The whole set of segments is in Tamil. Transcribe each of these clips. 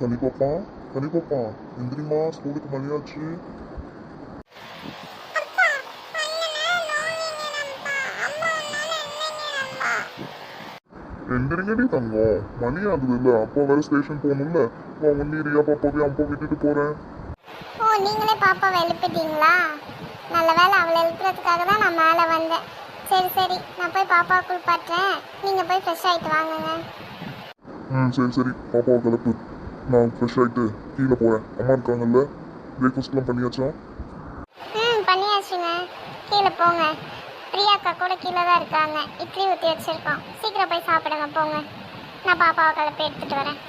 கனிப்பாப்பா கனிப்பாப்பா எந்திரிமா ஸ்கூலுக்கு மணியாச்சு. எந்திரிங்கடி தங்கம் மணி ஆகுது இல்ல அப்பா வேற ஸ்டேஷன் போகணும்ல. வா முன்னீரியா பாப்பாவே அப்பா விட்டுட்டு போறேன். ஓ நீங்களே பாப்பாவை எழுப்பிட்டீங்களா? நல்ல வேளை அவளை எழுப்புறதுக்காக தான் நான் மேலே வந்தேன். சரி சரி. நான் போய் பாப்பாவை குளிப்பாட்டுறேன். நீங்கள் போய் ஃப்ரெஷ் ஆகிட்டு வாங்குங்க. ம் சரி சரி. பாப்பாவை கிளப்பு. நான் ஃப்ரெஷ் ஆகிட்டு கீழே போகிறேன் அம்மா இருக்காங்கல்ல பிரேக்ஃபாஸ்ட்லாம் பண்ணியாச்சா? ம் பண்ணியாச்சுங்க. கீழே போங்க. பிரியா அக்கா கூட கீழே தான் இருக்காங்க. இட்லி ஊற்றி வச்சிருக்கோம். சீக்கிரம் போய் சாப்பிடுங்க போங்க. நான் பாப்பாவை கிளப்பி எடுத்துட்டு வரேன்.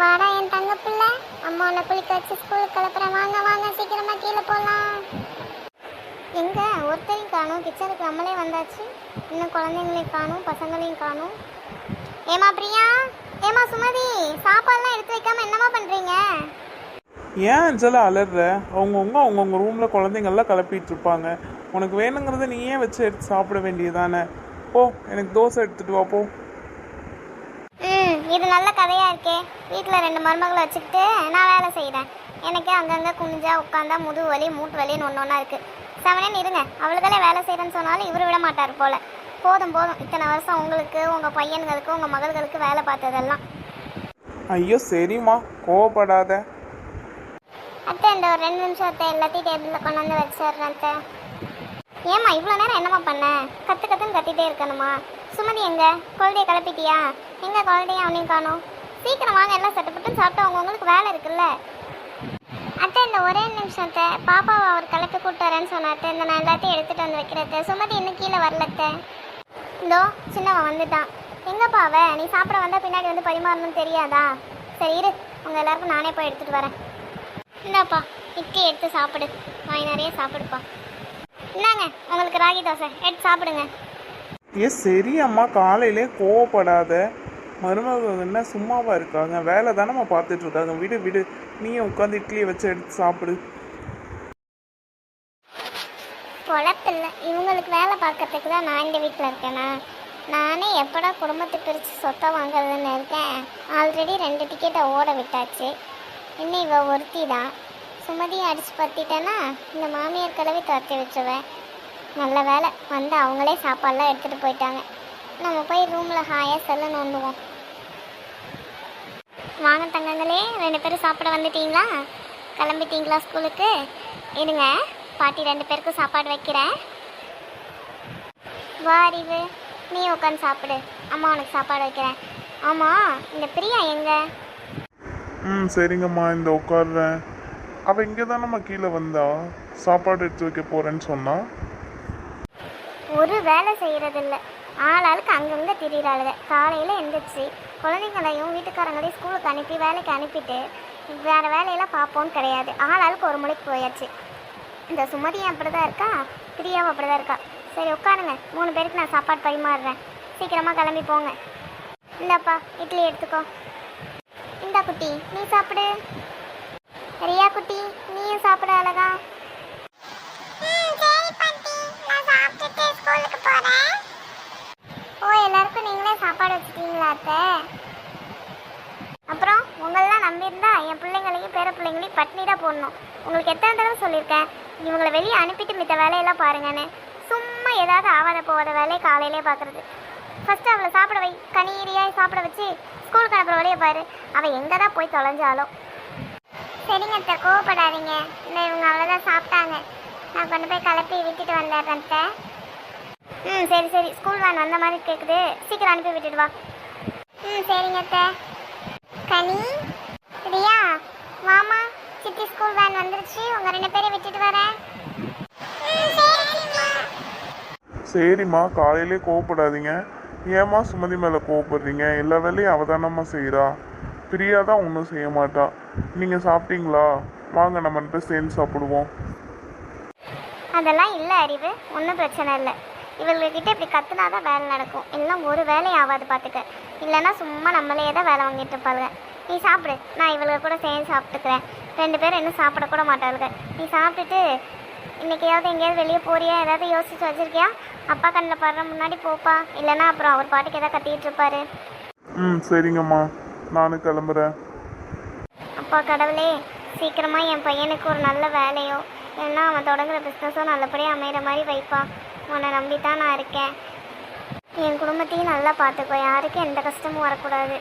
வாடா என் தங்க பிள்ளை அம்மா உன்னை குளிக்க வச்சு ஸ்கூலுக்கு கிளப்புறேன். வாங்க வாங்க சீக்கிரமா கீழே போகலாம் எங்க? ஒருத்தரையும் காணும். கிச்சனுக்கு நம்மளே வந்தாச்சு. இன்னும் குழந்தைங்களையும் காணும் பசங்களையும் காணும். ஏமா பிரியா? ஏமா சுமதி? சாப்பாடுலாம் எடுத்து வைக்காம என்னமா பண்றீங்க? ஏன் அஞ்சலா அலறுற அவங்கவுங்க அவங்கவுங்க ரூமில் குழந்தைங்கள்லாம் கிளப்பிட்டு இருப்பாங்க உனக்கு வேணுங்கிறத நீயே வச்சு எடுத்து சாப்பிட வேண்டியதானே போ எனக்கு தோசை எடுத்துட்டு வா போ. ம் இது நல்ல கதையா இருக்கே. வீட்டில் ரெண்டு மருமகளை வச்சுக்கிட்டு நான் வேலை செய்கிறேன் எனக்கு அங்கங்கே குனிஞ்சா உட்காந்தா முதுகு வலி மூட்டு வலின்னு ஒன்று ஒன்றா இருக்குது செவனேன்னு இருங்க அவளுகளே வேலை செய்கிறேன்னு சொன்னாலும் இவர் விட மாட்டார் போல. போதும் போதும். இத்தனை வருஷம் உங்களுக்கு உங்கள் பையன்களுக்கு உங்கள் மகள்களுக்கு வேலை பார்த்ததெல்லாம். ஐயோ சரிம்மா. கோவப்படாத. அத்தை இந்த ஒரு ரெண்டு நிமிஷத்தை எல்லாத்தையும் டேபிளில் கொண்டு வந்து வச்சிடுறேன் அத்தை. ஏம்மா இவ்வளோ நேரம் என்னம்மா பண்ண? கத்து கத்துன்னு கத்திட்டே இருக்கணுமா? சுமதி எங்க? குழந்தைய கிளப்பிட்டியா? எங்க குழந்தைய அவனையும் காணோம்? சீக்கிரம் வாங்க எல்லாம் சட்டப்பட்டு சாப்பிட்டு அவங்கவுங்களுக்கு வேலை இருக்குல்ல? அத்தை இந்த ஒரே நிமிஷத்தை பாப்பாவை அவர் கிளப்பி கூட்டு வரேன்னு சொன்னாத்த இந்த நான் எல்லாத்தையும் எடுத்துட்டு வந்து வைக்கிறத சுமதி இன்னும் கீழே வரலத்த இதோ சின்னவன் வந்துட்டான். எங்கப்பா அவ? நீ சாப்பிட வந்தா பின்னாடி வந்து பரிமாறணும்னு தெரியாதா? சரி இரு. உங்கள் எல்லாருக்கும் நானே போய் எடுத்துட்டு வரேன். இந்தாப்பா இட்லி எடுத்து சாப்பிடு. வாய் நிறைய சாப்பிடுப்பா. இந்தாங்க உங்களுக்கு ராகி தோசை. எடுத்து சாப்பிடுங்க. ஏ சரி அம்மா காலையிலே கோவப்படாத. மருமக என்ன சும்மாவாக இருக்காங்க? வேலை தானம்மா பார்த்துட்டு இருக்காங்க. விடு விடு. நீயும் உட்காந்து இட்லியை வச்சு எடுத்து சாப்பிடு. குழப்பில்ல. இவங்களுக்கு வேலை பார்க்கறதுக்கு தான் நான் இந்த வீட்டில் இருக்கேனா? நானே எப்படா குடும்பத்தை பிரித்து சொத்தை வாங்குறதுன்னு இருக்கேன். ஆல்ரெடி ரெண்டு டிக்கெட்டை ஓட விட்டாச்சு. இன்னும் இவ ஒருத்தி தான். சுமதியை அடித்து பற்றிட்டேன்னா இந்த மாமியார் கிளவி துரத்தி வச்சுருவேன். நல்ல வேலை வந்து அவங்களே சாப்பாடெலாம் எடுத்துகிட்டு போயிட்டாங்க. நம்ம போய் ரூமில் ஹாயாக செல்ல நோண்டுவோம் வாங்க தங்கங்களே ரெண்டு பேரும் சாப்பிட வந்துட்டீங்களா? கிளம்பிட்டீங்களா ஸ்கூலுக்கு? இருங்க பாட்டி ரெண்டு பேருக்கும் சாப்பாடு வைக்கிறேன். வா அறிவு. நீ உட்காந்து சாப்பிடு. அம்மா உனக்கு சாப்பாடு வைக்கிறேன். ஆமாம் இந்த பிரியா எங்க? ம் சரிங்கம்மா இந்த உட்காடுறேன் அவள் இங்கே தானம்மா கீழே வந்தா? சாப்பாடு எடுத்து வைக்க போறேன்னு சொன்னா? ஒரு வேலை செய்யறதில்ல. ஆளாளுக்கு அங்கங்கே திரியிறாளுங்க காலையில் எந்திரிச்சு குழந்தைங்களையும் வீட்டுக்காரங்களையும் ஸ்கூலுக்கு அனுப்பி வேலைக்கு அனுப்பிட்டு வேறு வேலையெல்லாம் பார்ப்போன்னு கிடையாது. ஆளாளுக்கு ஒரு மொழிக்கு போயாச்சு. இந்த சுமதியும் அப்படி தான் இருக்கா? பிரியாவும் அப்படி தான் இருக்கா? சரி உட்காருங்க. மூணு பேருக்கு நான் சாப்பாடு பரிமாறுறேன். சீக்கிரமாக கிளம்பி போங்க. இந்தாப்பா இட்லி எடுத்துக்கோ. இந்தா குட்டி நீ சாப்பிடு. ரியா குட்டி நீயும் சாப்பிட அழகா ஓ எல்லாருக்கும் நீங்களே சாப்பாடு வச்சுட்டீங்களா அத்தை அப்புறம் உங்களெல்லாம் நம்பியிருந்தா என் பிள்ளைங்களையும் பேர பிள்ளைங்களையும் பட்னி தான் போடணும். உங்களுக்கு எத்தனை தடவை சொல்லியிருக்கேன்? இவங்களை வெளியே அனுப்பிட்டு மித்த வேலையெல்லாம் பாருங்கன்னு. சும்மா ஏதாவது ஆவாத போகாத வேலையை காலையிலே பார்க்குறது. ஃபஸ்ட்டு அவளை சாப்பிட வை. கனீரியாக சாப்பிட வச்சு ஸ்கூலுக்கு அனுப்புகிற வழியை பாரு. அவள் எங்கே தான் போய் தொலைஞ்சாலும் சரிங்க அத்தை கோவப்படாதீங்க. இல்லை இவங்க அவ்வளோதான் சாப்பிட்டாங்க. நான் கொண்டு போய் கலப்பி விட்டுட்டு வந்துடுறேன் அத்தை. ம் சரி சரி. ஸ்கூல் வேன் வந்த மாதிரி கேட்குது சீக்கிரம் அனுப்பி விட்டுட்டு வா. ம் சரிங்க அத்தை. கனி ரியா மாமா சித்தி ஸ்கூல் வேன் வந்துருச்சு. உங்க ரெண்டு பேரை விட்டுட்டு வரேன். சரிம்மா காலையிலே கோவப்படாதீங்க. ஏம்மா சுமதி மேலே கோவப்படுறீங்க? எல்லா வேலையும் அவள் தானம்மா செய்கிறா பிரியா தான் ஒன்றும் செய்ய மாட்டா. நீங்கள் சாப்பிட்டீங்களா? வாங்க நம்ம ரெண்டு சேர்ந்து சாப்பிடுவோம். அதெல்லாம் இல்லை அறிவு. ஒன்றும் பிரச்சனை இல்லை. இவங்கக்கிட்ட இப்படி கத்துனா தான் வேலை நடக்கும். எல்லாம் ஒரு வேலையும் ஆகாது பார்த்துக்க இல்லைன்னா சும்மா நம்மளே தான் வேலை வாங்கிட்டு இருப்பாளுங்க நீ சாப்பிடு. நான் இவளுக்கு கூட சேர்ந்து சாப்பிட்டுக்கிறேன். ரெண்டு பேரும் இன்னும் சாப்பிட கூட மாட்டாளுங்க நீ சாப்பிட்டுட்டு இன்னைக்கையாவது எங்கேயாவது வெளியே போறியா? ஏதாவது யோசிச்சு வச்சிருக்கியா? அப்பா கண்ணில் படுற முன்னாடி போப்பா. இல்லைன்னா அப்புறம் அவர் பாட்டுக்கு ஏதாவது கத்திட்டு இருப்பாரு. ம் சரிங்கம்மா. நானும் கிளம்புறேன். அப்பா கடவுளே சீக்கிரமா என் பையனுக்கு ஒரு நல்ல வேலையோ இல்லைன்னா அவன் தொடங்குற பிஸ்னஸும் நல்லபடியாக அமைகிற மாதிரி வைப்பா. உன்னை நம்பி தான் நான் இருக்கேன். என் குடும்பத்தையும் நல்லா பார்த்துக்கோ. யாருக்கும் எந்த கஷ்டமும் வரக்கூடாது.